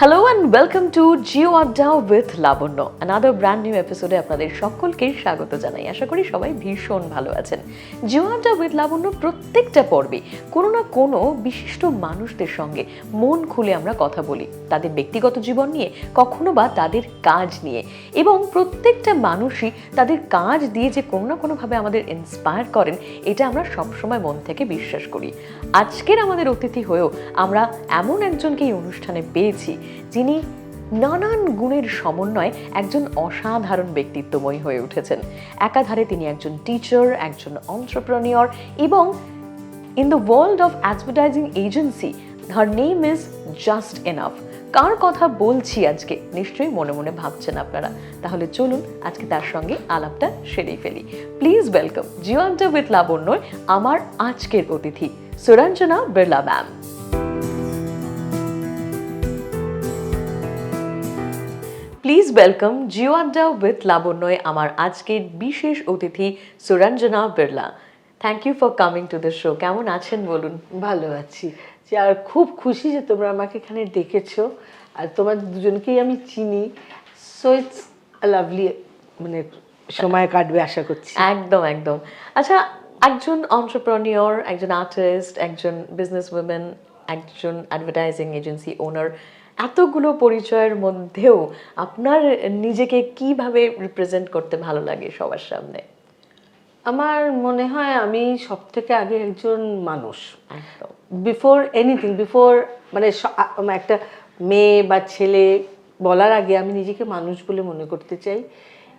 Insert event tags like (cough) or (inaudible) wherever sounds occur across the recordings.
Hello and welcome to Jio Adda with Labanya another brand new এপিসোডে আপনাদের সকলকে স্বাগত জানাই। আশা করি সবাই ভীষণ ভালো আছেন। জিও আড্ডা উইথ লাবণ্য প্রত্যেকটা পর্বে কোনো না কোনো বিশিষ্ট মানুষদের সঙ্গে মন খুলে আমরা কথা বলি, তাদের ব্যক্তিগত জীবন নিয়ে, কখনো বা তাদের কাজ নিয়ে। এবং প্রত্যেকটা মানুষই তাদের কাজ দিয়ে যে কোনো না কোনোভাবে আমাদের ইন্সপায়ার করেন, এটা আমরা সবসময় মন থেকে বিশ্বাস করি। আজকের আমাদের অতিথি হয়েও আমরা এমন একজনকে এই অনুষ্ঠানে পেয়েছি যিনি নানান গুণের সমন্বয়ে একজন অসাধারণ ব্যক্তিত্বময় হয়ে উঠেছেন। একাধারে তিনি একজন টিচার একজন অন্টারপ্রনিয়র এবং in the world of advertising agency her name is just enough কার কথা বলছি আজকে? নিশ্চয়ই মনে মনে ভাবছেন আপনারা। তাহলে চলুন আজকে তার সঙ্গে আলাপটা সেরেই ফেলি। প্লিজ ওয়েলকাম জিওয়ান্টা উইথ লাবণ্য আমার আজকের অতিথি Suranjana Birla ma'am please welcome Jio Adda with লাবণ্যয় আমার আজকের বিশেষ অতিথি Suranjana Birla. Thank you for coming to the show কেমন আছেন বলুন? ভালো আছি। যে আর খুব খুশি যে তোমরা আমাকে এখানে ডেকেছো। আর তোমার দুজনকেই আমি চিনি। সো ইটস লাভলি মানে সময় কাটবে আশা করছি। একদম একদম। আচ্ছা একজন অন্টারপ্রনিয়র একজন আর্টিস্ট একজন বিজনেস উইমেন একজন অ্যাডভার্টাইজিং এজেন্সি ওনার এতগুলো পরিচয়ের মধ্যেও আপনার নিজেকে কীভাবে রিপ্রেজেন্ট করতে ভালো লাগে সবার সামনে? আমার মনে হয় আমি সব থেকে আগে একজন মানুষ। বিফোর এনিথিং বিফোর মানে একটা মেয়ে বা ছেলে বলার আগে আমি নিজেকে মানুষ বলে মনে করতে চাই।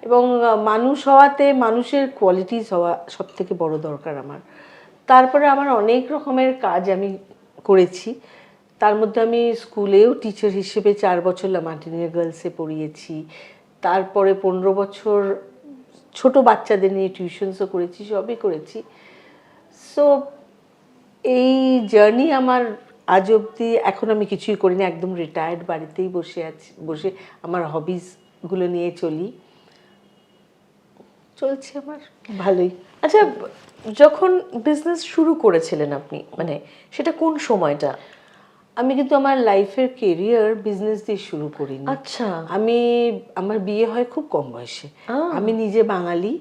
এবং মানুষ হওয়াতে মানুষের কোয়ালিটিস হওয়া সব থেকে বড় দরকার আমার। তারপরে আমার অনেক রকমের কাজ আমি করেছি। তার মধ্যে আমি স্কুলেও টিচার হিসেবে চার বছর লামান্টিনিয়া গার্লসে পড়িয়েছি। তারপরে পনেরো বছর ছোট বাচ্চাদের নিয়ে টিউশনসও করেছি, সবই করেছি। সো এই জার্নি আমার আজ অবধি, এখন আমি কিছুই করি না একদম রিটায়ার্ড বাড়িতেই বসে আছি, বসে আমার হবিসগুলো নিয়ে চলি। চলছে আমার, ভালোই। আচ্ছা যখন বিজনেস শুরু করেছিলেন আপনি মানে সেটা কোন সময়টা? আমি কিন্তু আমার লাইফের কেরিয়ার বিজনেস দিয়ে শুরু করিনি। আচ্ছা। আমি আমার বিয়ে হয় খুব কম বয়সে। আমি নিজে বাঙালি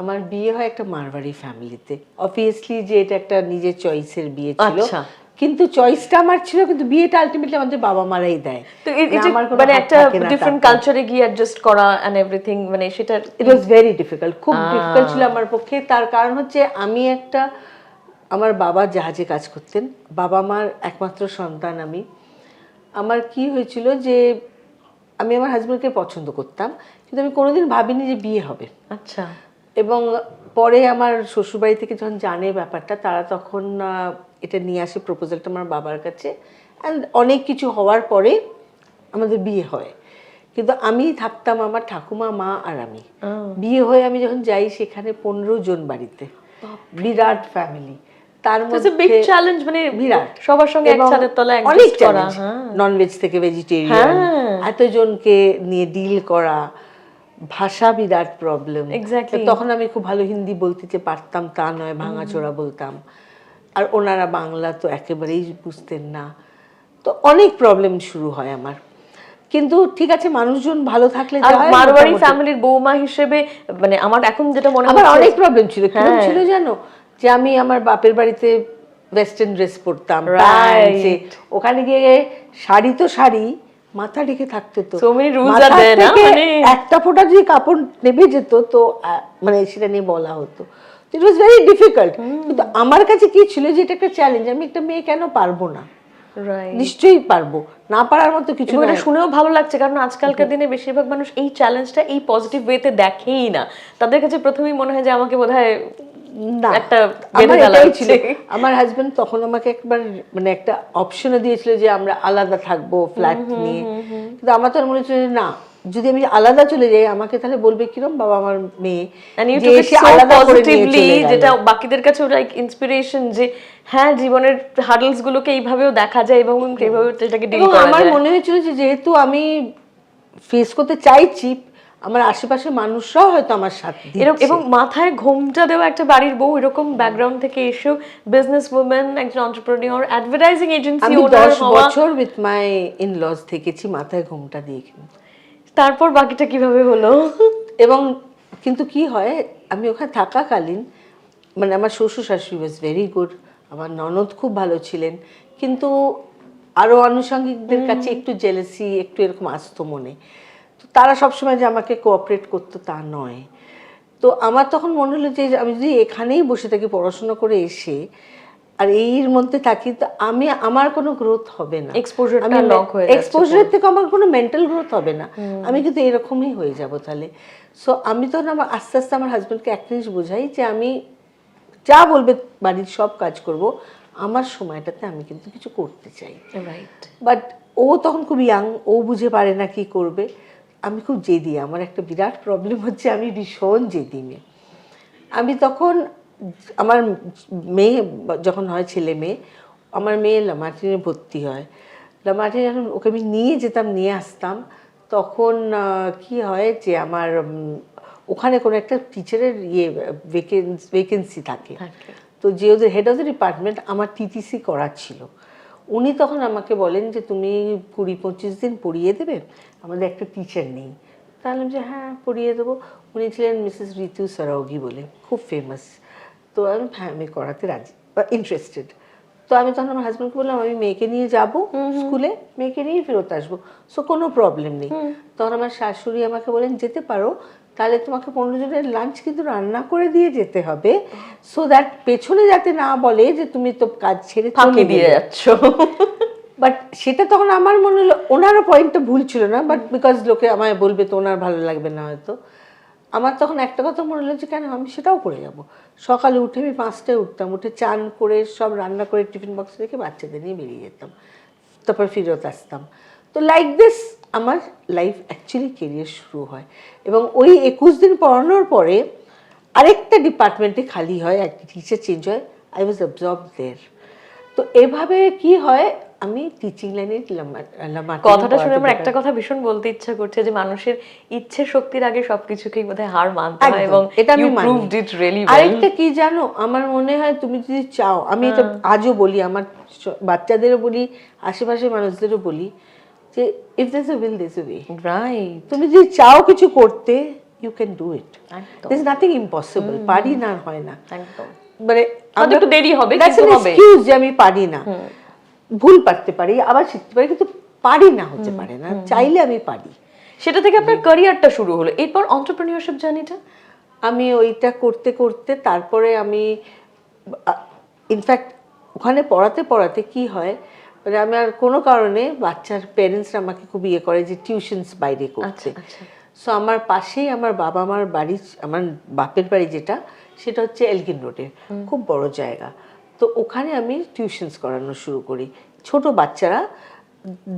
আমার বিয়ে হয় একটা মারবাড়ি ফ্যামিলিতে অবভিয়াসলি যে এটা একটা নিজের চয়েসের বিয়ে ছিল। আচ্ছা। কিন্তু চয়েসটা আমার ছিল কিন্তু বিয়েটা আলটিমেটলি আমাদের বাবা মারাই দেয়। তো মানে একটা ডিফারেন্ট কালচারে গিয়ে অ্যাডজাস্ট করা এন্ড এভরিথিং মানে সেটা ইট ওয়াজ ভেরি ডিফিকাল্ট খুব ডিফিকাল্ট ছিল আমার পক্ষে। তার কারণ হচ্ছে আমি একটা আমার বাবা জাহাজে কাজ করতেন। বাবা মার একমাত্র সন্তান আমি। আমার কি হয়েছিল যে আমি আমার হাজব্যান্ডকে পছন্দ করতাম কিন্তু আমি কোনোদিন ভাবিনি যে বিয়ে হবে। আচ্ছা। এবং পরে আমার শ্বশুরবাড়ি থেকে যখন জানে ব্যাপারটা তারা তখন এটা নিয়ে আসে প্রপোজালটা আমার বাবার কাছে। অ্যান্ড অনেক কিছু হওয়ার পরে আমাদের বিয়ে হয়। কিন্তু আমি থাকতাম আমার ঠাকুমা মা আর আমি। বিয়ে হয়ে আমি যখন যাই সেখানে পনেরো জন বাড়িতে। বিরাট ফ্যামিলি তার মধ্যে challenge, মানে বিরাট। সবার সঙ্গে তলায় অনেক করা, চ্যালেঞ্জ হ্যাঁ। ননভেজ থেকে ভেজিটেরিয়ান হ্যাঁ। এতজনকে নিয়ে ডিল করা ভাষা বিরাট প্রবলেম তখন আমি খুব ভালো হিন্দি বলতে যে পারতাম তা নয় ভাঙাচোরা বলতাম। আর ওনারা বাংলা তো একেবারেই বুঝতেন না। তো অনেক প্রবলেম শুরু হয় আমার। কিন্তু ঠিক আছে মানুষজন ভালো থাকলে মারওয়ারি ফ্যামিলির বৌমা হিসেবে মানে আমার এখন যেটা মনে আমার হচ্ছে অনেক প্রবলেম ছিল। হ্যাঁ। ছিল জানো? যে আমি আমার বাপের বাড়িতে ওয়েস্টার্ন ড্রেস পরতাম। ওখানে গিয়ে শাড়ি তো শাড়ি মাথা ঢেকে থাকতে তো। মানে- একটা ফোঁটা যদি কাপড় নেমে যেত তো মানে সেটা নিয়ে বলা হতো। ইট ওয়াজ ভেরি ডিফিকাল্ট কিন্তু আমার কাছে কি ছিল যে এটা একটা চ্যালেঞ্জ আমি একটা মেয়ে কেন পারব না. নিশ্চয়ই পারব। না পারার মতো কিছু এটা শুনেও ভালো লাগছে কারণ আজকালকার দিনে বেশিরভাগ মানুষ এই চ্যালেঞ্জটা এই পজিটিভ ওয়েতে দেখেই না। তাদের কাছে প্রথমেই মনে হয় যে আমাকে বোধহয় একটা আমার। ছিল। হাজবেন্ড তখন আমাকে একবার মানে একটা অপশনও দিয়েছিল যে আমরা আলাদা থাকব ফ্ল্যাট নিয়ে। কিন্তু আমার তো মনে হচ্ছে না যদি আমি আলাদা চলে যাই আমাকে তাহলে বলবে কিরম বাবা আমার মেয়ে। যেটা বাকিদের কাছে লাইক ইন্সপিরেশন যে হ্যাঁ জীবনের হার্ডলস গুলোকে এইভাবেও দেখা যায় এবং এইভাবে সেটাকে ডিল করা আমার মনে হয়েছিল যে যেহেতু আমি ফেস করতে চাইছি আমার আশেপাশে মানুষরাও হয়তো আমার সাথে এরকম এবং মাথায় ঘোমটা দেওয়া একটা বাড়ির বউ এরকম ব্যাকগ্রাউন্ড থেকে এসেও বিজনেস উমেন একজন অন্টারপ্রেনিয়র অ্যাডভার্টাইজিং এজেন্সি আমি ওনার দশ হওয়া বছর উইথ মাই ইন লজ থেকেছি মাথায় ঘুমটা দিয়ে কিন্তু। তারপর বাকিটা কীভাবে হলো? এবং কিন্তু কি হয় আমি ওখানে থাকাকালীন মানে আমার শ্বশুর শাশুড়ি ওয়াজ ভেরি গুড আমার ননদ খুব ভালো ছিলেন কিন্তু আরও আনুষঙ্গিকদের কাছে একটু জেলেসি একটু এরকম আসতো মনে। তো তারা সবসময় যে আমাকে কোঅপারেট করতো তা নয়। তো আমার তখন মনে হলো যে আমি যদি এখানেই বসে থাকি পড়াশোনা করে এসে আর এর মধ্যে থাকি তো আমি আমার কোনো গ্রোথ হবে না। আমি lock হয়ে এক্সপোজারের থেকে আমার কোনো মেন্টাল গ্রোথ হবে না। আমি কিন্তু এরকমই হয়ে যাব তাহলে। সো আমি তখন আমার আস্তে আস্তে আমার হাজব্যান্ডকে এক জিনিস বোঝাই যে আমি যা বলবে বাড়ির সব কাজ করব। আমার সময়টাতে আমি কিন্তু কিছু করতে চাই। রাইট বাট ও তখন খুব ইয়াং ও বুঝে পারে না কি করবে। আমি খুব জেদি আমার একটা বিরাট প্রবলেম হচ্ছে আমি ভীষণ জেদি মেয়ে। আমি তখন আমার মেয়ে যখন হয় ছেলে মেয়ে আমার মেয়ে লামার্টিনে ভর্তি হয়। লামার্টিনে যখন ওকে আমি নিয়ে যেতাম নিয়ে আসতাম তখন কি হয় যে আমার ওখানে কোনো একটা টিচারের ইয়ে ভেকেন্সি থাকে। থাকে। তো যে ওদের হেড অফ দ্য ডিপার্টমেন্ট আমার টিটিসি করা ছিল উনি তখন আমাকে বলেন যে তুমি কুড়ি পঁচিশ দিন পড়িয়ে দেবে? আমাদের একটা টিচার নেই। তাহলে যে হ্যাঁ পড়িয়ে দেবো। উনি ছিলেন মিসেস ঋতু সারাওগি বলে খুব ফেমাস তো আমি হ্যাঁ আমি করাতে রাজি বা ইন্টারেস্টেড তো আমি তখন আমার হাজব্যান্ডকে বললাম আমি মেয়েকে নিয়ে যাব স্কুলে মেয়েকে নিয়ে ফেরত আসব। সো কোনো প্রবলেম নেই। তখন আমার শাশুড়ি আমাকে বলেন যেতে পারো তাহলে তোমাকে পনেরো জনের লাঞ্চ কিন্তু রান্না করে দিয়ে যেতে হবে সো দ্যাট পেছনে যাতে না বলে যে তুমি তো কাজ ছেড়ে ফাঁকি দিয়ে। যাচ্ছ। বাট সেটা তখন আমার মনে হলো ওনারও পয়েন্টটা ভুল ছিল না বাট বিকজ লোকে আমায় বলবে তো ওনার ভালো লাগবে না হয়তো। আমার তখন একটা কথা মনে হলো যে কেন আমি সেটাও করে যাব। সকালে উঠে আমি পাঁচটায় উঠতাম উঠে চান করে সব রান্না করে টিফিন বক্স রেখে বাচ্চাদের নিয়ে বেরিয়ে যেতাম। তারপর ফেরত আসতাম। তো লাইক দিস আমার লাইফ অ্যাকচুয়ালি কেরিয়ার শুরু হয়। এবং ওই একুশ দিন পড়ানোর পরে আরেকটা ডিপার্টমেন্টে খালি হয় একটা টিচার চেঞ্জ হয়। আই ওয়াজ অবজর্ভ দেয়ার তো এভাবে কি হয় আমি টিচিং লাইনে কথাটা শুনে আমার একটা কথা ভীষণ বলতে ইচ্ছা করছে যে মানুষের ইচ্ছে শক্তির আগে সবকিছুকেই বোধহয় হার মানতে হয় এবং এটা আমি ইউ। প্রুভড ইট রিয়েলি আরেকটা কি জানো আমার মনে হয় তুমি যদি চাও আমি এটা আজও বলি আমার বাচ্চাদেরও বলি আশেপাশের মানুষদেরও বলি যে if a will a way right তুমি যদি চাও কিছু করতে you can do it nothing impossible পারি না হয় না। মানে একটু দেরি হবে, an হবে। excuse যে আমি পারি না। ভুল পারতে পারি আবার শিখতে পারি কিন্তু পারি না হতে পারে না। চাইলে আমি পারি। সেটা থেকে আপনার ক্যারিয়ারটা শুরু হলো। এরপর অন্টারপ্রেনিয়রশিপ জার্নিটা আমি ওইটা করতে করতে তারপরে আমি ইনফ্যাক্ট ওখানে পড়াতে পড়াতে কি হয় মানে আমি আর কোনো কারণে বাচ্চার প্যারেন্টসরা আমাকে খুব ইয়ে করে যে টিউশনস বাইরে আচ্ছা, আচ্ছা। সো আমার পাশেই আমার বাবা মার বাড়ি আমার বাপের বাড়ি যেটা সেটা হচ্ছে এলগিন রোডে খুব বড় জায়গা। তো ওখানে আমি টিউশনস করানো শুরু করি। ছোট বাচ্চারা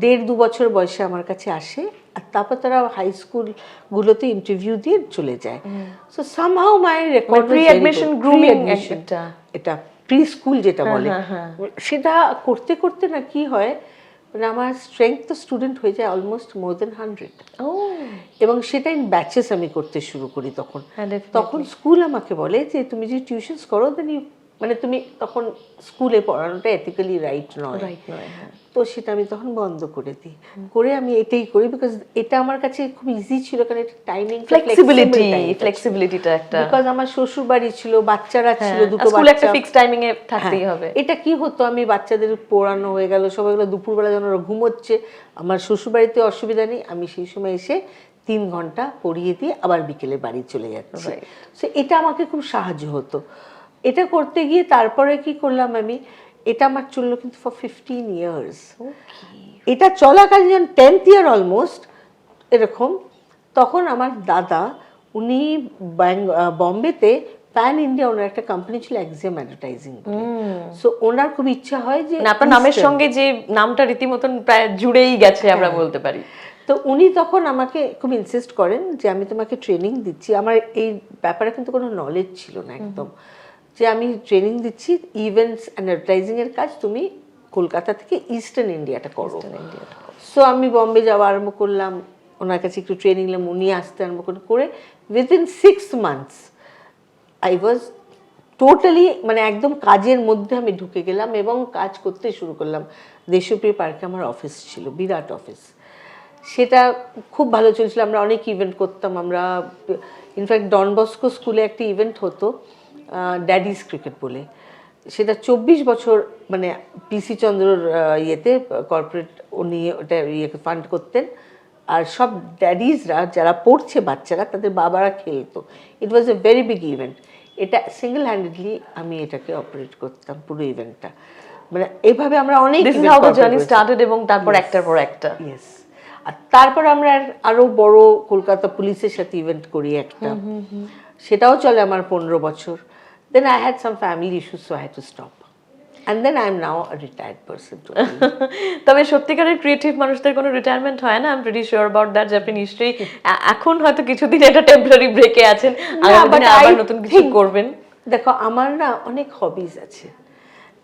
দেড় দু বছর বয়সে আমার কাছে আসে আর তারপর তারা হাই স্কুলগুলোতে ইন্টারভিউ দিয়ে চলে যায়। So somehow my record pre-admission grooming এটা। প্রি স্কুল যেটা বলে হ্যাঁ, হ্যাঁ। সেটা করতে করতে না কি হয় মানে আমার স্ট্রেংথ তো স্টুডেন্ট হয়ে যায় অলমোস্ট মোর দেন হান্ড্রেড এবং সেটা ইন ব্যাচেস আমি করতে শুরু করি তখন। হ্যাঁ, তখন স্কুল আমাকে বলে যে তুমি যদি টিউশনস করো দেন মানে তুমি তখন স্কুলে পড়ানোটা এথিক্যালি রাইট নয়। রাইট নয় হ্যাঁ। তো সেটা আমি তখন বন্ধ করে দিই। করে আমি এটাই করি বিকজ এটা আমার কাছে খুব ইজি ছিল কারণ এটা টাইমিং ফ্লেক্সিবিলিটি ফ্লেক্সিবিলিটিটা একটা। বিকজ আমার শ্বশুর বাড়ি ছিল বাচ্চারা ছিল হ্যাঁ, দুটো স্কুলে একটা বাচ্চা। ফিক্স টাইমিং এ থাকতেই হ্যাঁ, হবে। এটা কি হতো আমি বাচ্চাদের পড়ানো হয়ে গেল সবাইগুলো দুপুরবেলা যখন ওরা ঘুমোচ্ছে। আমার শ্বশুরবাড়িতে অসুবিধা নেই আমি সেই সময় এসে তিন ঘণ্টা পড়িয়ে দিয়ে আবার বিকেলে বাড়ি চলে যাচ্ছি. সো এটা আমাকে খুব সাহায্য হতো। এটা করতে গিয়ে তারপরে কি করলাম আমি? এটা আমার চলল কিন্তু ফর ফিফটিন ইয়ার্স এটা চলাকালীন যখন টেন্থ ইয়ার অলমোস্ট এরকম। তখন আমার দাদা উনি বম্বেতে প্যান ইন্ডিয়া ওনার একটা কোম্পানি ছিল এক্সাম অ্যাডভার্টাইজিং সো ওনার খুব ইচ্ছা হয় যে মানে আপনার নামের সঙ্গে যে নামটা রীতিমতন প্রায় জুড়েই গেছে আমরা বলতে পারি। তো উনি তখন আমাকে খুব ইনসিস্ট করেন যে আমি তোমাকে ট্রেনিং দিচ্ছি। আমার এই ব্যাপারে কিন্তু কোনো নলেজ ছিল না একদম। যে আমি ট্রেনিং দিচ্ছি ইভেন্টস অ্যান্ড অ্যাডভার্টাইজিং এর কাজ তুমি কলকাতা থেকে ইস্টার্ন ইন্ডিয়াটা করো। সো আমি বম্বে যাওয়া আরম্ভ করলাম ওনার কাছে একটু ট্রেনিং নিলাম উনি আসতে আরম্ভ করে করে within six months I was totally মানে একদম কাজের মধ্যে আমি ঢুকে গেলাম এবং কাজ করতে শুরু করলাম। দেশপ্রিয় পার্কে আমার অফিস ছিল বিরাট অফিস সেটা খুব ভালো চলছিল আমরা অনেক ইভেন্ট করতাম আমরা ইনফ্যাক্ট ডন বস্কো স্কুলে একটা ইভেন্ট হতো। ড্যাডিস ক্রিকেট বলে। সেটা চব্বিশ বছর মানে পিসি চন্দ্রর ইয়েতে কর্পোরেট উনি ওটা ইয়ে ফান্ড করতেন। আর সব ড্যাডিজরা যারা পড়ছে বাচ্চারা তাদের বাবারা খেলতো। It was a very big event এটা সিঙ্গেল হ্যান্ডেডলি আমি এটাকে অপারেট করতাম পুরো ইভেন্টটা মানে এইভাবে আমরা অনেক জার্নি স্টার্টেড এবং তারপর একটার পর একটা। ইয়েস আর তারপর আমরা আরও বড় কলকাতা পুলিশের সাথে ইভেন্ট করি একটা। সেটাও চলে আমার পনেরো বছর। Then I had some family issues so I had to stop and then I am now retired person তবে সত্যিকারের ক্রিয়েটিভ মানুষদের কোনো রিটায়ারমেন্ট হয় না I am pretty sure about that যে আপনি নিশ্চয়ই এখন হয়তো কিছুদিন এটা টেম্পোরারি ব্রেকে আছেন আবার I নতুন কিছু করবেন। দেখো আমার না অনেক হবিজ আছে।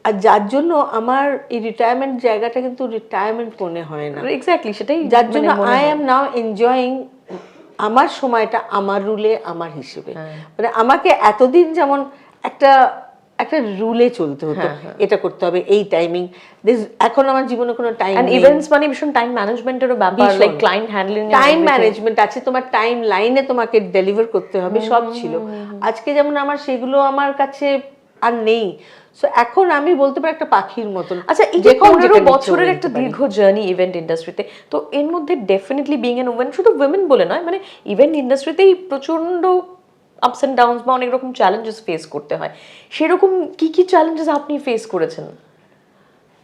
আর যার জন্য আমার এই রিটায়ারমেন্ট জায়গাটা কিন্তু রিটায়ারমেন্ট মনে হয় না। এক্স্যাক্টলি সেটাই যার মানে জন্য আই। এম নাও এনজয়িং আমার সময়টা আমার রুলে আমার হিসেবে। হ্যাঁ। মানে আমাকে এতদিন যেমন একটা একটা রুলে চলতে হতো। হ্যাঁ, এটা করতে হবে এই টাইমিং এখন আমার জীবনে কোনো টাইম এন্ড ইভেন্টস মানে ভীষণ টাইম ম্যানেজমেন্টেরও ব্যাপার। Like client handling time management আছে তোমার টাইম লাইনে তোমাকে ডেলিভার করতে হবে সব ছিল। আজকে যেমন আমার সেগুলো আমার কাছে আর নেই। সো এখন আমি বলতে পারি একটা পাখির মতন। আচ্ছা এই যে পনেরো বছরের একটা দীর্ঘ জার্নি ইভেন্ট ইন্ডাস্ট্রিতে তো এর মধ্যে ডেফিনেটলি বিং এন ওমেন শুধু উইমেন বলে নয় মানে ইভেন্ট ইন্ডাস্ট্রিতেই প্রচণ্ড আপস এন্ড ডাউনস বা অনেক রকম চ্যালেঞ্জেস ফেস করতে হয়। সেরকম কি কি চ্যালেঞ্জেস আপনি ফেস করেছেন?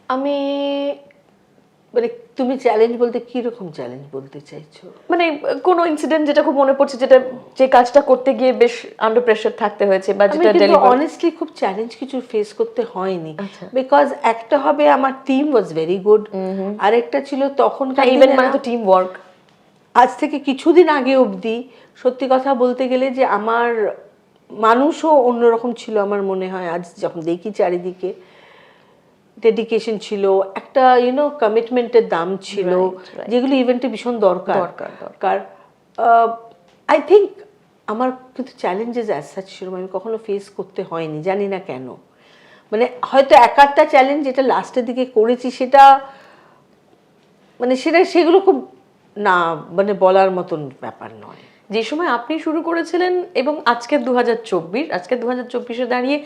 আমি মানে তুমি চ্যালেঞ্জ বলতে কি রকম চ্যালেঞ্জ বলতে চাইছো? মানে কোনো ইনসিডেন্ট যেটা খুব মনে পড়ছে যেটা যে কাজটা করতে গিয়ে বেশ আন্ডার প্রেশার থাকতে হয়েছে বা যেটা অনেস্টলি খুব চ্যালেঞ্জ কিছু ফেস করতে হয়নি। আচ্ছা। বিকজ একটা হবে আমার টিম ওয়াজ ভেরি গুড আরেকটা ছিল তখন ইভেন্ট মানে তো টিম ওয়ার্ক আজ থেকে কিছুদিন আগে অবধি সত্যি কথা বলতে গেলে যে আমার মানুষও অন্যরকম ছিল আমার মনে হয় আজ যখন দেখি চারিদিকে। ডেডিকেশন ছিল একটা ইউনো কমিটমেন্টের দাম ছিল. যেগুলো ইভেন্টে ভীষণ দরকার। দরকার, আই থিঙ্ক আমার কিন্তু চ্যালেঞ্জেস অ্যাজ সাচ সেরকম আমি কখনো ফেস করতে হয়নি জানি না কেন। মানে হয়তো এক আধটা চ্যালেঞ্জ যেটা লাস্টের দিকে করেছি সেটা মানে সেটা সেগুলো খুব না মানে বলার মতন ব্যাপার নয়। যে সময় আপনি শুরু করেছিলেন এবং আজকে দু হাজার চব্বিশ আজকে দু হাজার চব্বিশে দাঁড়িয়ে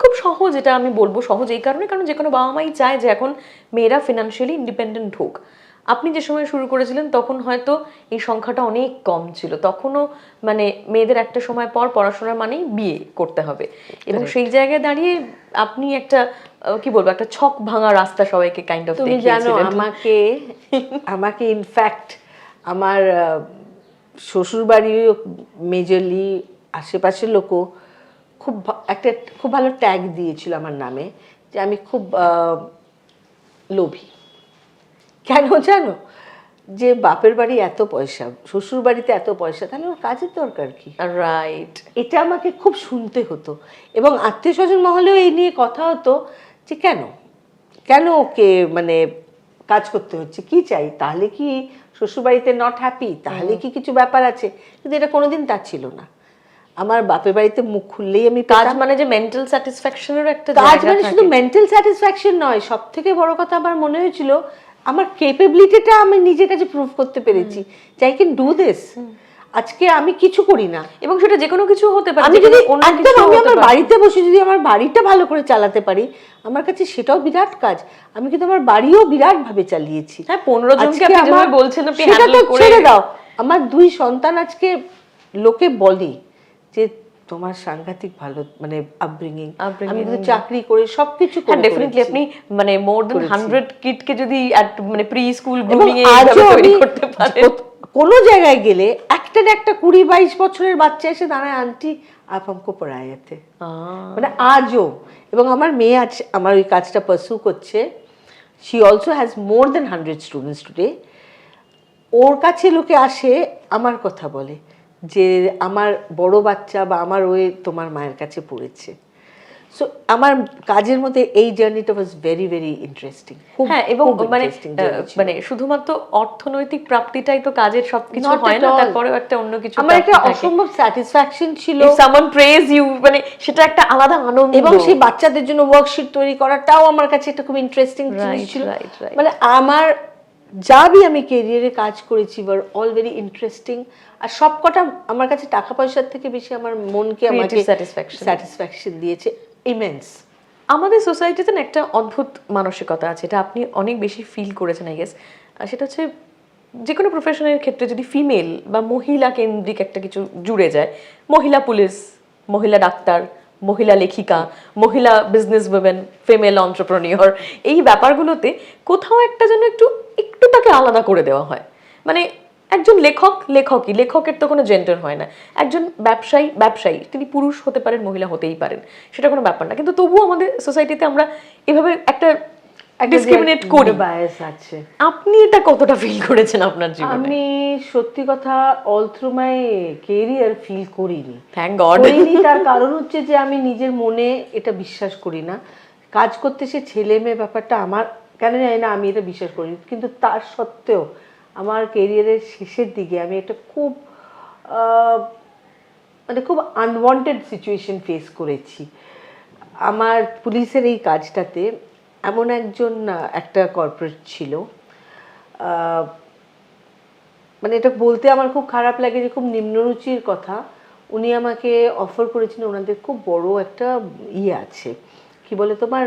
খুব সহজ এটা আমি বলব সহজ এই কারণে কারণ যে কোনো বাবা মাই চায় যে এখন মেয়েরা ফিনান্সিয়ালি ইন্ডিপেন্ডেন্ট হোক। আপনি যে সময় শুরু করেছিলেন তখন হয়তো এই সংখ্যাটা অনেক কম ছিল। তখনও মানে মেয়েদের একটা সময় পর পড়াশোনার মানেই বিয়ে করতে হবে। এবং সেই জায়গায় দাঁড়িয়ে আপনি একটা কি বলব একটা ছক ভাঙা রাস্তা সবাইকে কাইন্ড অফ তুমি জানো আমাকে আমাকে ইনফ্যাক্ট আমার শ্বশুর বাড়িও মেজরলি আশেপাশের লোকও খুব একটা খুব ভালো ট্যাগ দিয়েছিল আমার নামে যে আমি খুব লোভী। কেন জানো? যে বাপের বাড়ি এত পয়সা শ্বশুর বাড়িতে এত পয়সা তাহলে ওর কাজের দরকার কি? রাইট এটা আমাকে খুব শুনতে হতো এবং আত্মীয় স্বজন মহলেও এই নিয়ে কথা হতো যে কেন? কেন ওকে মানে কাজ করতে হচ্ছে। কি চাই? তাহলে কি শ্বশুরবাড়িতে নট হ্যাপি তাহলে কি কিছু ব্যাপার আছে? কিন্তু এটা কোনোদিন তা ছিল না। আমার বাপের বাড়িতে মুখ খুললেই আমি কাজ মানে যে মেন্টাল স্যাটিসফ্যাকশনের একটা কাজ মানে শুধু মেন্টাল স্যাটিসফ্যাকশন নয় সব থেকে বড় কথা আমার মনে হয়েছিল আমার কেপেবিলিটিটা আমি নিজের কাছে প্রুভ করতে পেরেছি। যে আই ক্যান ডু দিস আজকে আমি কিছু করি না। এবং সেটা যে কোনো কিছু হতে পারে আমি যদি একদম আমি আমার বাড়িতে বসে যদি আমার বাড়িটা ভালো করে চালাতে পারি আমার কাছে সেটাও বিরাট কাজ। আমি কিন্তু আমার বাড়িও বিরাট ভাবে চালিয়েছি। হ্যাঁ পনেরো জনকে আপনি যেভাবে বলছেন আপনি হ্যান্ডেল করে ছেড়ে দাও। আমার দুই সন্তান আজকে লোকে বলে যে তোমার সাংঘাতিক ভালো মানে আপব্রিঙ্গিং আমি কিন্তু চাকরি করে সবকিছু হ্যাঁ করে ডেফিনেটলি আপনি মানে মোর করেছি। হান্ড্রেড কিডকে যদি মানে প্রি স্কুল গ্রুমিং এ আজও তৈরি করতে পারেন। কোত- কোনো জায়গায় গেলে একটা না একটা কুড়ি বাইশ বছরের বাচ্চা এসে দাঁড়ায় আন্টি আপ আমকো পড়ায় মানে আজও। এবং আমার মেয়ে আজ আমার ওই কাজটা পারসু করছে। She also has more than hundred students today ওর কাছে লোকে আসে আমার কথা বলে। যে আমার বড় বাচ্চা বা আমার ওই তোমার মায়ের কাছে পড়েছে। সো আমার কাজের মধ্যে এই জার্নিটা ওয়াজ ভেরি ভেরি ইন্টারেস্টিং হ্যাঁ এবং মানে মানে শুধুমাত্র অর্থনৈতিক প্রাপ্তিটাই তো কাজের সবকিছু হয় না তারপরেও একটা অন্য কিছু আমার একটা অসম্ভব স্যাটিসফ্যাকশন ছিল। Someone praise you মানে সেটা একটা আলাদা আনন্দ। এবং সেই বাচ্চাদের জন্য ওয়ার্কশিট তৈরি করাটাও আমার কাছে একটা খুব ইন্টারেস্টিং জিনিস ছিল. মানে আমার যাবি আমি কেরিয়ারে কাজ করেছি ওয়ার অল ভেরি ইন্টারেস্টিং আর সবকটা আমার কাছে টাকা পয়সার থেকে বেশি আমার মনকে আমাকে satisfaction. স্যাটিসফ্যাকশন দিয়েছে ইমেন্স আমাদের সোসাইটিতে না একটা অদ্ভুত মানসিকতা আছে এটা আপনি অনেক বেশি ফিল করেছেন আই গেস সেটা হচ্ছে যে কোনো প্রফেশনের ক্ষেত্রে যদি ফিমেল বা মহিলা কেন্দ্রিক একটা কিছু জুড়ে যায় মহিলা পুলিশ মহিলা ডাক্তার মহিলা লেখিকা, মহিলা বিজনেস উইমেন ফিমেল অন্টারপ্রনিয়র এই ব্যাপারগুলোতে কোথাও একটা যেন একটু একটু তাকে আলাদা করে দেওয়া হয়। মানে একজন লেখক, লেখকই, লেখকের তো কোনো জেন্ডার হয় না। একজন ব্যবসায়ী ব্যবসায়ী, তিনি পুরুষ হতে পারেন, মহিলা হতেই পারেন, সেটা কোনো ব্যাপার না। কিন্তু তবুও আমাদের সোসাইটিতে আমরা এভাবে একটা ডিসক্রিমিনেট করি বায়াস আছে। আপনি এটা কতটা ফিল করেছেন আপনার জীবনে? আমি সত্যি কথা all through my career feel করিনি। থ্যাংক গড করিনি তার কারণ হচ্ছে যে আমি নিজের মনে এটা বিশ্বাস করি না। কাজ করতে সে ছেলে মেয়ে ব্যাপারটা আমার কেন জানি না আমি এটা বিশ্বাস করি কিন্তু তার সত্ত্বেও আমার কেরিয়ারের শেষের দিকে আমি একটা খুব মানে খুব আনওয়ান্টেড সিচুয়েশন ফেস করেছি। আমার পুলিশের এই কাজটাতে এমন একজন একটা কর্পোরেট ছিল। মানে এটা বলতে আমার খুব খারাপ লাগে যে খুব নিম্নরুচির কথা। উনি আমাকে অফার করেছিলেন ওনাদের খুব বড় একটা ইয়ে আছে। কি বলে তোমার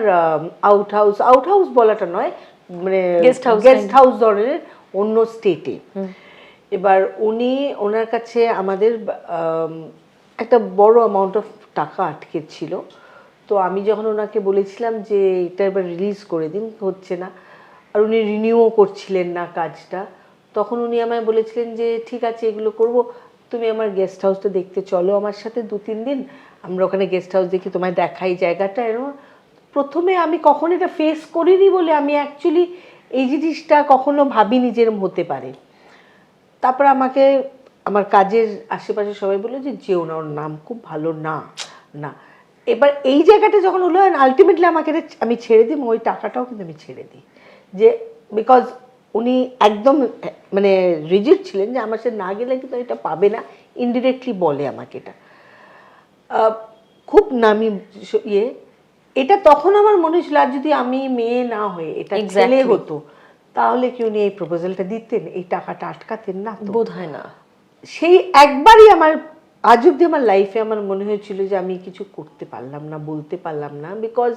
আউট হাউস আউট হাউস বলাটা নয় মানে গেস্ট হাউস গেস্ট হাউস ধরনের অন্য স্টেটে এবার উনি ওনার কাছে আমাদের আম, একটা বড় অ্যামাউন্ট অফ টাকা আটকে ছিল। তো আমি যখন ওনাকে বলেছিলাম যে এটা এবার রিলিজ করে দিন, হচ্ছে না, আর উনি রিনিউও করছিলেন না কাজটা, তখন উনি আমায় বলেছিলেন যে ঠিক আছে, এগুলো করব, তুমি আমার গেস্ট হাউসটা দেখতে চলো আমার সাথে দু তিন দিন, আমরা ওখানে গেস্ট হাউস দেখি, তোমায় দেখাই জায়গাটা এরকম প্রথমে আমি কখন এটা ফেস করিনি বলে আমি অ্যাকচুয়ালি এই জিনিসটা কখনো ভাবিনি যে এরম হতে পারে। তারপর আমাকে, আমার কাজের আশেপাশে সবাই বলল যে, যেও না, ওর নাম খুব ভালো, না না। এবার এই জায়গাটা যখন হলো আলটিমেটলি আমাকে এটা আমি ছেড়ে দিই এবং ওই টাকাটাও কিন্তু আমি ছেড়ে দিই। যে বিকজ উনি একদম মানে রিজিট ছিলেন যে আমার সে না গেলে কিন্তু এটা পাবে না ইনডিরেক্টলি বলে আমাকে এটা। আহ, খুব নামি ইয়ে। এটা তখন আমার মনে হয়েছিল আর যদি আমি মেয়ে না হয়ে এটা ছেলে হতো তাহলে কি উনি এই প্রপোজালটা দিতেন? এই টাকাটা আটকাতেন না বোধ হয় না। সেই একবারই আমার আজ অব্দি আমার লাইফে আমার মনে হয়েছিল যে আমি কিছু করতে পারলাম না বলতে পারলাম না বিকজ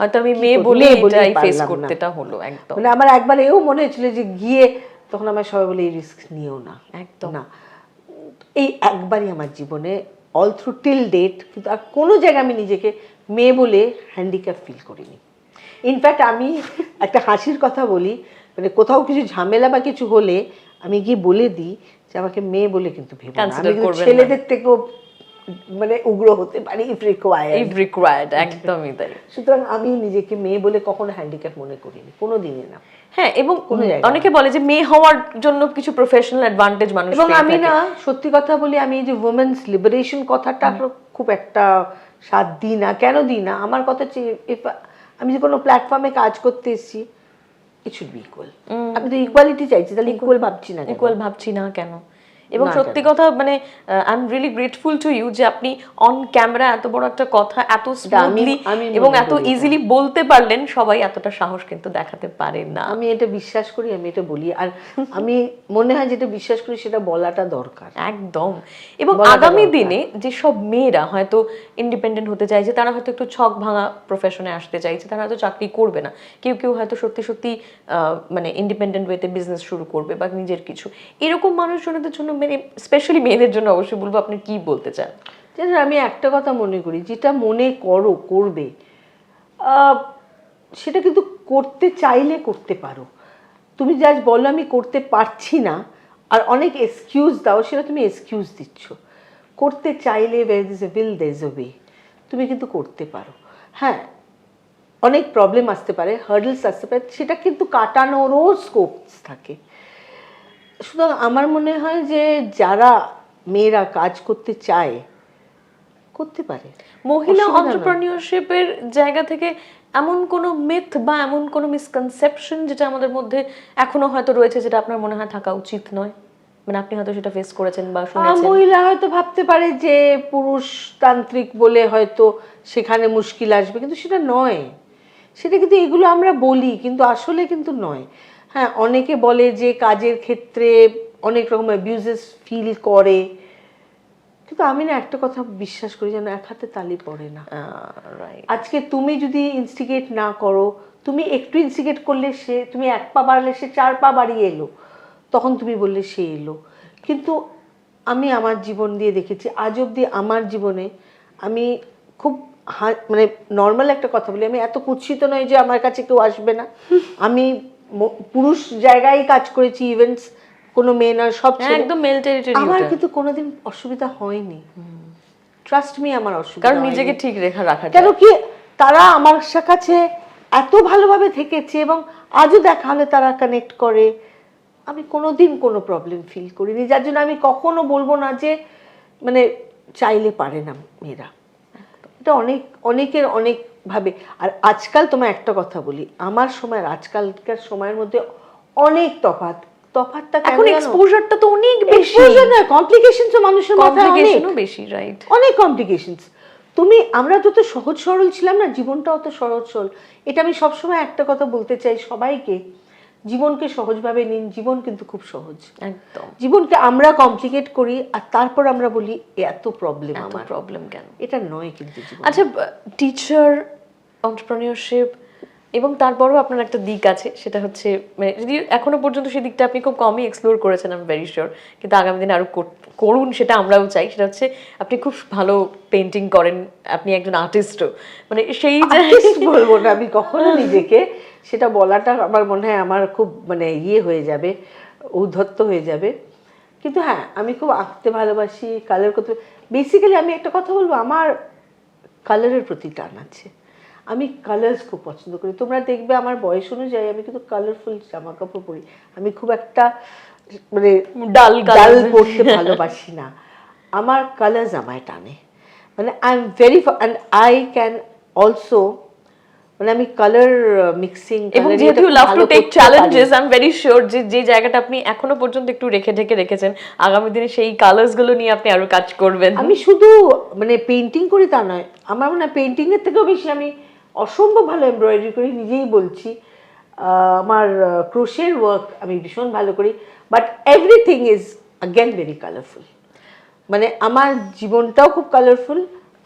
হয়তো আমি মেয়ে বলে এটাই ফেস করতেটা হলো একদম। মানে আমার একবার এও মনে হয়েছিল যে গিয়ে তখন আমার সবাই বলে এই রিস্ক নিও না। একদম। না। এই একবারই আমার জীবনে অল থ্রু টিল ডেট কিন্তু আর কোনো জায়গায় আমি নিজেকে মেয়ে বলে হ্যান্ডিক্যাপ ফিল করিনি। ইনফ্যাক্ট আমি একটা হাসির কথা বলি মানে কোথাও কিছু ঝামেলা বা কিছু হলে আমি গিয়ে বলে দিই যে আমাকে মেয়ে বলে কিন্তু ভেবো আমি। ছেলেদের থেকেও মানে উগ্র হতে পারি ইফ রিকোয়ার্ড ইফ রিকোয়ার্ড একদমই তাই। সুতরাং আমি নিজেকে মেয়ে বলে কখনো হ্যান্ডিক্যাপ মনে করিনি কোনো দিনে না। হ্যাঁ এবং অনেকে বলে যে মেয়ে হওয়ার জন্য কিছু প্রফেশনাল অ্যাডভান্টেজ মানুষ এবং আমি না সত্যি কথা বলি আমি এই যে উমেন্স লিবারেশন কথাটা খুব একটা সাথ দিই না। কেন দিই না? আমার কথা হচ্ছে আমি যে কোনো প্ল্যাটফর্মে কাজ করতে এসেছি ইট শুড বি ইকুয়াল আমি তো ইকুয়ালিটি চাইছি তাহলে ইকুয়াল ভাবছি না? ইকুয়াল ভাবছি না কেন? এবং সত্যি কথা মানে I am really grateful to you যে আপনি অন ক্যামেরা এত বড় একটা কথা এত স্মুথলি এবং এত ইজিলি বলতে পারলেন সবাই এতটা সাহস কিন্তু দেখাতে পারে না। আমি এটা বিশ্বাস করি আমি এটা বলি। আর আমি মনে হয় যেটা বিশ্বাস করি সেটা বলাটা দরকার। একদম। এবং আগামী দিনে যে সব মেয়েরা হয়তো ইন্ডিপেন্ডেন্ট হতে চাইছে তারা হয়তো একটু ছক ভাঙা প্রফেশনে আসতে চাইছে তারা হয়তো চাকরি করবে না। কেউ কেউ হয়তো সত্যি সত্যি আহ, মানে ইন্ডিপেন্ডেন্ট ওয়েতে বিজনেস শুরু করবে বা নিজের কিছু। এরকম মানুষজনদের জন্য মানে স্পেশালি মেয়েদের জন্য অবশ্যই বলব, আপনি কি বলতে চান? জানেন আমি একটা কথা মনে করি, যেটা মনে করো, করবে সেটা কিন্তু করতে চাইলে করতে পারো। তুমি জাস্ট বলো, আমি করতে পারছি না, আর অনেক এক্সকিউজ দাও, সেটা তুমি এক্সকিউজ দিচ্ছ। করতে চাইলে way this a will there a way তুমি কিন্তু করতে পারো। হ্যাঁ অনেক প্রবলেম আসতে পারে হার্ডলস আসতে পারে, সেটা কিন্তু কাটানোরও স্কোপস থাকে। সুতরাং আমার মনে হয় যে যারা মেয়েরা কাজ করতে চায় করতে পারে। মহিলা। অন্টারপ্রেনিয়রশিপের জায়গা থেকে এমন কোনো মিথ বা এমন কোনো মিসকনসেপশন যেটা আমাদের মধ্যে এখনও হয়তো রয়েছে যেটা আপনার মনে হয় থাকা উচিত নয়? মানে আপনি হয়তো সেটা ফেস করেছেন বা শুনেছেন। মহিলা হয়তো ভাবতে পারে যে পুরুষতান্ত্রিক বলে হয়তো সেখানে মুশকিল আসবে কিন্তু সেটা নয়। সেটা কিন্তু এগুলো আমরা বলি কিন্তু আসলে কিন্তু নয়। হ্যাঁ অনেকে বলে যে কাজের ক্ষেত্রে অনেক রকম অ্যাবিউজেস ফিল করে। কিন্তু আমি না একটা কথা বিশ্বাস করি যেন এক হাতে তালি পড়ে না। আজকে তুমি যদি ইনস্টিগেট না করো তুমি একটু ইনস্টিগেট করলে সে তুমি এক পা বাড়লে সে চার পা বাড়িয়ে এলো তখন তুমি বললে সে এলো। কিন্তু আমি আমার জীবন দিয়ে দেখেছি আজ অবধি আমার জীবনে আমি খুব মানে নর্মাল একটা কথা বলি আমি এত কুৎসিত নয় যে আমার কাছে কেউ আসবে না। (laughs) আমি পুরুষ জায়গায় কাজ করেছি ইভেন্টস কোনো মেয়ে না সব হ্যাঁ, একদম মেল টেরিটরি আমার কিন্তু কোনোদিন অসুবিধা হয়নি। ট্রাস্ট মি আমার অসুবিধা কারণ নিজেকে ঠিক রেখা রাখা কেন কি তারা আমার কাছে এত ভালোভাবে থেকেছে এবং আজও দেখা হলে তারা কানেক্ট করে। আমি কোনোদিন কোনো প্রবলেম ফিল করিনি। যার জন্য আমি কখনো বলব না যে মানে চাইলে পারে না মেয়েরা। এটা অনেক অনেকের অনেক ভাবে। আর আজকাল তোমার একটা কথা বলি আমার সময় আজকালকার সময়ের মধ্যে অনেক তফাৎ। তফাৎটা এখন এক্সপোজারটা তো অনেক বেশি। না নয় কমপ্লিকেশন মানুষের মাথায় অনেক। কমপ্লিকেশনও বেশি রাইট অনেক কমপ্লিকেশনস তুমি আমরা যত সহজ সরল ছিলাম না জীবনটা অত সহজ সরল এটা আমি সবসময় একটা কথা বলতে চাই সবাইকে। জীবনকে সহজভাবে নিন জীবন কিন্তু খুব সহজ। একদম। জীবনকে আমরা কমপ্লিকেট করি আর তারপর আমরা বলি এত প্রবলেম আমার। প্রবলেম কেন? এটা নয় কিন্তু আচ্ছা টিচার অন্টারপ্রেনিয়রশিপ এবং তারপরেও আপনার একটা দিক আছে, সেটা হচ্ছে মানে যদি এখনও পর্যন্ত সেই দিকটা আপনি খুব কমই এক্সপ্লোর করেছেন আমি ভেরি শিওর কিন্তু আগামী দিনে আরও কর- করুন সেটা আমরাও চাই, সেটা হচ্ছে আপনি খুব ভালো পেন্টিং করেন, আপনি একজন আর্টিস্টও মানে সেই বলব না, আমি কখনো নিজেকে, সেটা বলাটা আমার মনে হয় আমার খুব মানে ইয়ে হয়ে যাবে ঔদ্ধত্য হয়ে যাবে, কিন্তু হ্যাঁ আমি খুব আঁকতে ভালোবাসি কালার করতে বেসিক্যালি আমি একটা কথা বলব, আমার কালারের প্রতি টান আছে। আমি কালার্স খুব পছন্দ করি। তোমরা দেখবে আমার বয়স অনুযায়ী আমি কিন্তু কালারফুল জামা কাপড় পরি। আমি খুব একটা মানে ডাল ডাল পরতে ভালোবাসি না। আমার কালার্স আমায় টানে। মানে I am very and I can also মানে আমি কালার মিক্সিং এবং যেহেতু love to take challenges I am very sure যে যে জায়গাটা আপনি এখনও পর্যন্ত একটু রেখে ঢেকে রেখেছেন আগামী দিনে সেই কালার্সগুলো নিয়ে আপনি আরও কাজ করবেন। আমি শুধু মানে পেন্টিং করি তা নয় আমার মনে হয় পেন্টিং এর থেকেও বেশি আমি অসম্ভব ভালো এমব্রয়ডারি করি, নিজেই বলছি। আমার ক্রোশের ওয়ার্ক আমি ভীষণ ভালো করি। But everything is again very colourful মানে আমার জীবনটাও খুব কালারফুল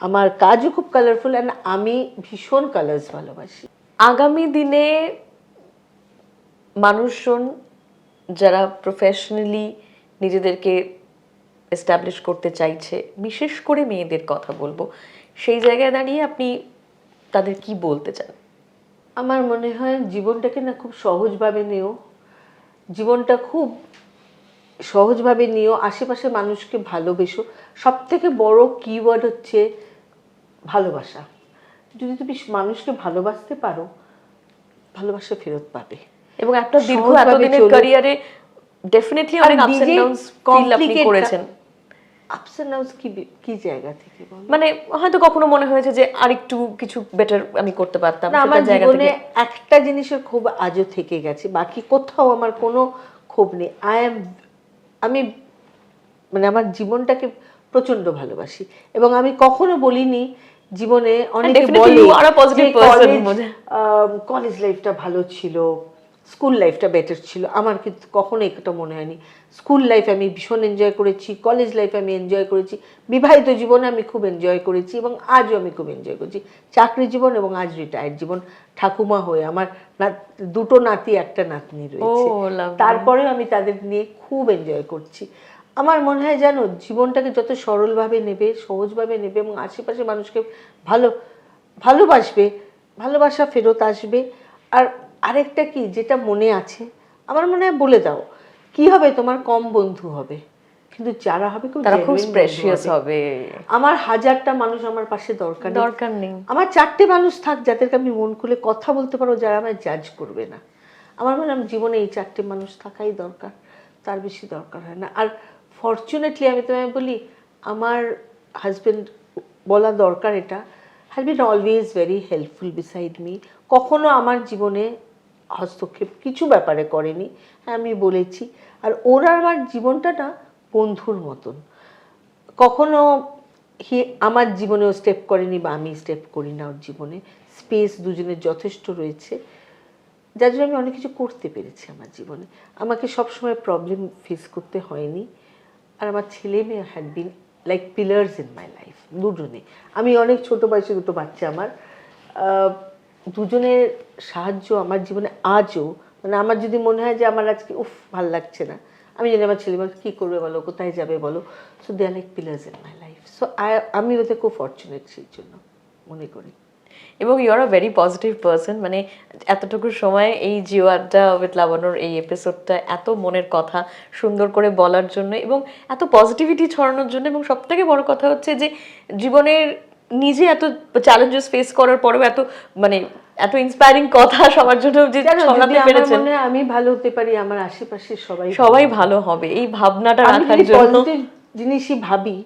আমার কাজও খুব কালারফুল অ্যান্ড আমি ভীষণ কালার্স ভালোবাসি। আগামী দিনে মানুষজন যারা প্রফেশনালি নিজেদেরকে এস্টাবলিশ করতে চাইছে, বিশেষ করে মেয়েদের কথা বলব, সেই জায়গায় দাঁড়িয়ে আপনি তাদের কি বলতে চান? আমার মনে হয় জীবনটাকে না খুব সহজভাবে নিও। জীবনটা খুব সহজভাবে নিও আশেপাশে মানুষকে ভালোবেসো। সব থেকে বড় কিওয়ার্ড হচ্ছে ভালোবাসা। যদি তুমি মানুষকে ভালোবাসতে পারো ভালোবাসা ফেরত পাবে। এবং একটা দীর্ঘ এতদিনের। ক্যারিয়ারে ডেফিনেটলি অনেক আপস এন্ড ডাউনস ফিল আপনি করেছেন। আপস অ্যান্ড ডাউনস কি কি জায়গা থেকে মানে হয়তো কখনো মনে হয়েছে যে আরেকটু কিছু বেটার আমি করতে পারতাম না আমার জীবনে একটা জিনিসের খুব আজও থেকে গেছে বাকি কোথাও আমার কোনো ক্ষোভ নেই। আই এম আমি মানে আমার জীবনটাকে প্রচণ্ড ভালোবাসি। এবং আমি কখনো বলিনি জীবনে অনেকে কলেজ লাইফটা ভালো ছিল স্কুল লাইফটা বেটার ছিল। আমার কিন্তু কখনো এটা মনে হয়নি। স্কুল লাইফ আমি ভীষণ এনজয় করেছি কলেজ লাইফ আমি এনজয় করেছি। বিবাহিত জীবনে আমি খুব এনজয় করেছি এবং আজও আমি খুব এনজয় করছি। চাকরি জীবন এবং আজ রিটায়ার্ড জীবন ঠাকুমা হয়ে আমার দুটো নাতি একটা নাতনি রয়েছে। তারপরেও আমি তাদের নিয়ে খুব এনজয় করছি। আমার মনে হয় জানো জীবনটাকে যত সরলভাবে নেবে সহজভাবে নেবে এবং আশেপাশে মানুষকে ভালো ভালোবাসবে ভালোবাসা ফেরত আসবে। আর আরেকটা কি যেটা মনে আছে? আমার মনে হয় বলে দাও। কি হবে তোমার কম বন্ধু হবে? কিন্তু যারা হবে তারা খুব প্রেশিয়াস হবে। আমার হাজারটা মানুষ আমার পাশে দরকার দরকার নেই। আমার চারটে মানুষ থাক যাদেরকে আমি মন খুলে কথা বলতে পারো যারা আমায় জাজ করবে না। আমার মনে হয় আমার জীবনে এই চারটে মানুষ থাকাই দরকার। তার বেশি দরকার হয় না। আর ফর্চুনেটলি আমি তোমায় বলি আমার হাজবেন্ড বলা দরকার এটা। Been always very helpful beside me কখনো আমার জীবনে হস্তক্ষেপ কিছু ব্যাপারে করেনি হ্যাঁ আমি বলেছি। আর ওরা আমার জীবনটা না বন্ধুর মতন। কখনো হি, আমার জীবনেও স্টেপ করেনি বা আমি স্টেপ করি না ওর জীবনে। স্পেস দুজনের যথেষ্ট রয়েছে। যার জন্য আমি অনেক কিছু করতে পেরেছি আমার জীবনে। আমাকে সবসময় প্রবলেম ফেস করতে হয়নি। আর আমার ছেলে মেয়ে had been like pillars in my life দুজনে। আমি অনেক ছোট বয়সে দুটো বাচ্চা আমার। দুজনের সাহায্য আমার জীবনে আজও মানে আমার যদি মনে হয় যে আমার আজকে, উফ, ভালো লাগছে না, আমি জানি আমার ছেলে বল কী করবে বলো? কোথায় যাবে বলো? So they are like pillars in my life so আমি ওতে খুব ফর্চুনেট সেই জন্য, মনে করি। এবং you are a very positive person মানে এতটুকু সময় এই জিও আড্ডা উইথ লাবণ্যর এই এপিসোডটা এত মনের কথা, সুন্দর করে বলার জন্য এবং এত পজিটিভিটি ছড়ানোর জন্য এবং সব থেকে বড় কথা হচ্ছে যে, জীবনের নিজে এত চ্যালেঞ্জেস ফেস করার পরেও এত মানে এত ইন্সপায়ারিং কথা সবার জন্য যে শোনাতে পেরেছেন। মনে আমি ভালো হতে পারি আমার আশেপাশে সবাই সবাই ভালো। হবে। এই ভাবনাটা রাখার জন্য জিনিসই ভাবি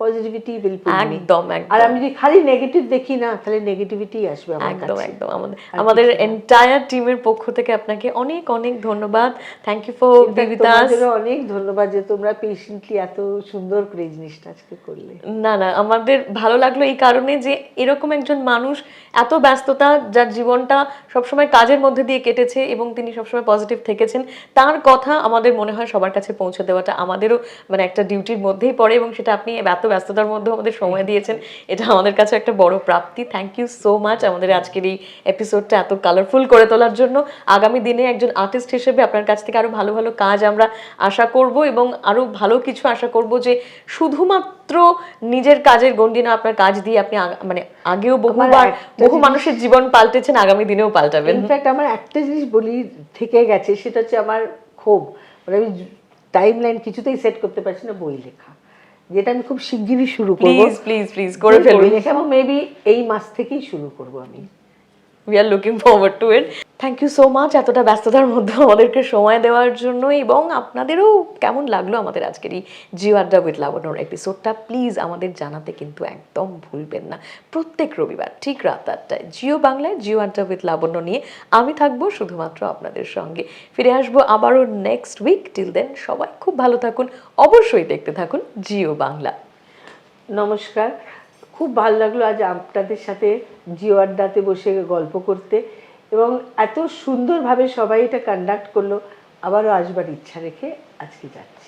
পজিটিভিটি উইল একদম একদম। আর আমি যদি খালি নেগেটিভ দেখি না তাহলে নেগেটিভিটি আসবে আমার একদম একদম। আমাদের আমাদের এন্টায়ার টিমের পক্ষ থেকে আপনাকে অনেক অনেক ধন্যবাদ। Thank you for be with us অনেক ধন্যবাদ যে তোমরা পেশেন্টলি এত সুন্দর করে জিনিসটা আজকে করলে। না না আমাদের ভালো লাগল এই কারণে যে এরকম একজন মানুষ এত ব্যস্ততা যার জীবনটা সবসময় কাজের মধ্যে দিয়ে কেটেছে এবং তিনি সবসময় পজিটিভ থেকেছেন তার কথা আমাদের মনে হয় সবার কাছে পৌঁছে দেওয়াটা আমাদেরও মানে একটা ডিউটির মধ্যেই পড়ে এবং সেটা আপনি এত ব্যস্ততার মধ্যেও আমাদের সময় দিয়েছেন। এটা আমাদের কাছে একটা বড় প্রাপ্তি। থ্যাংক ইউ সো মাচ আমাদের আজকের এই এপিসোডটা এত কালারফুল করে তোলার জন্য। আগামী দিনে একজন আর্টিস্ট হিসেবে আপনার কাছ থেকে আরও ভালো ভালো কাজ আমরা আশা করব এবং আরও ভালো কিছু আশা করব যে শুধুমাত্র নিজের কাজের গন্ডি না আপনার কাজ দিয়ে আপনি মানে আগেও বহুবার বহু মানুষের জীবন পাল্টেছেন আগামী দিনেও পাল্টাবেন। ইনফ্যাক্ট আমার একটা জিনিস বলি থেকে গেছে সেটা হচ্ছে আমার ক্ষোভ। মানে আমি টাইম লাইন কিছুতেই সেট করতে পারছি না বই লেখা। যেটা আমি খুব শিগগিরই শুরু করব। প্লিজ প্লিজ প্লিজ করে ফেলব এবং মেবি এই মাস থেকেই শুরু করব আমি। We are looking forward to it thank you so much এতটা ব্যস্ততার মধ্যে আমাদেরকে সময় দেওয়ার জন্য এবং আপনাদেরও কেমন লাগল আমাদের আজকের এই জিও আড্ডা উইথ লাবণ্যর এপিসোডটা প্লিজ আমাদের জানাতে কিন্তু একদম ভুলবেন না। প্রত্যেক রবিবার ঠিক রাত আটটায় জিও বাংলায় জিও আড্ডা উইথ লাবণ্য নিয়ে আমি থাকব শুধুমাত্র আপনাদের সঙ্গে। ফিরে আসব আবারও নেক্সট উইক টিল দেন সবাই খুব ভালো থাকুন। অবশ্যই দেখতে থাকুন জিও বাংলা। নমস্কার। খুব ভালো লাগল আজ আপনাদের সাথে জিও আড্ডাতে বসে গল্প করতে এবং এত সুন্দরভাবে সবাই এটা কন্ডাক্ট করল। আবারও আসবার ইচ্ছা রেখে আজকে যাচ্ছি।